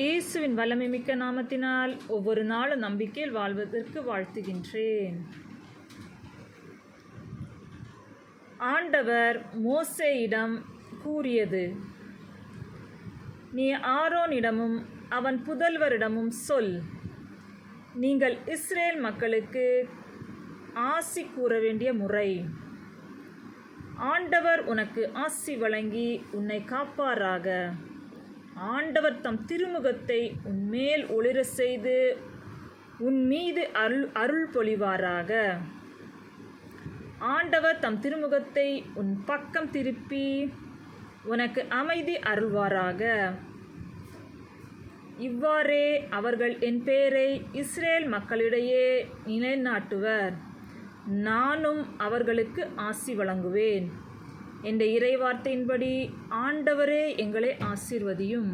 இயேசுவின் வல்லமைமிக்க நாமத்தினால் ஒவ்வொரு நாளும் நம்பிக்கையில் வாழ்வதற்கு வாழ்த்துகின்றேன். ஆண்டவர் மோசேயிடம் கூறியது நீ ஆரோனிடமும் அவன் புதல்வரிடமும் சொல். நீங்கள் இஸ்ரேல் மக்களுக்கு ஆசி கூற வேண்டிய முறை. ஆண்டவர் உனக்கு ஆசி வழங்கி உன்னை காப்பாராக. ஆண்டவர் தம் திருமுகத்தை உன்மேல் ஒளிர செய்து உன் மீது அருள் அருள் பொழிவாராக. ஆண்டவர் தம் திருமுகத்தை உன் பக்கம் திருப்பி உனக்கு அமைதி அருள்வாராக. இவ்வாறே அவர்கள் என் பேரை இஸ்ரேல் மக்களிடையே நிலைநாட்டுவர். நானும் அவர்களுக்கு ஆசி வழங்குவேன். என்ற இறைவார்த்தையின்படி ஆண்டவரே எங்களை ஆசீர்வதியும்.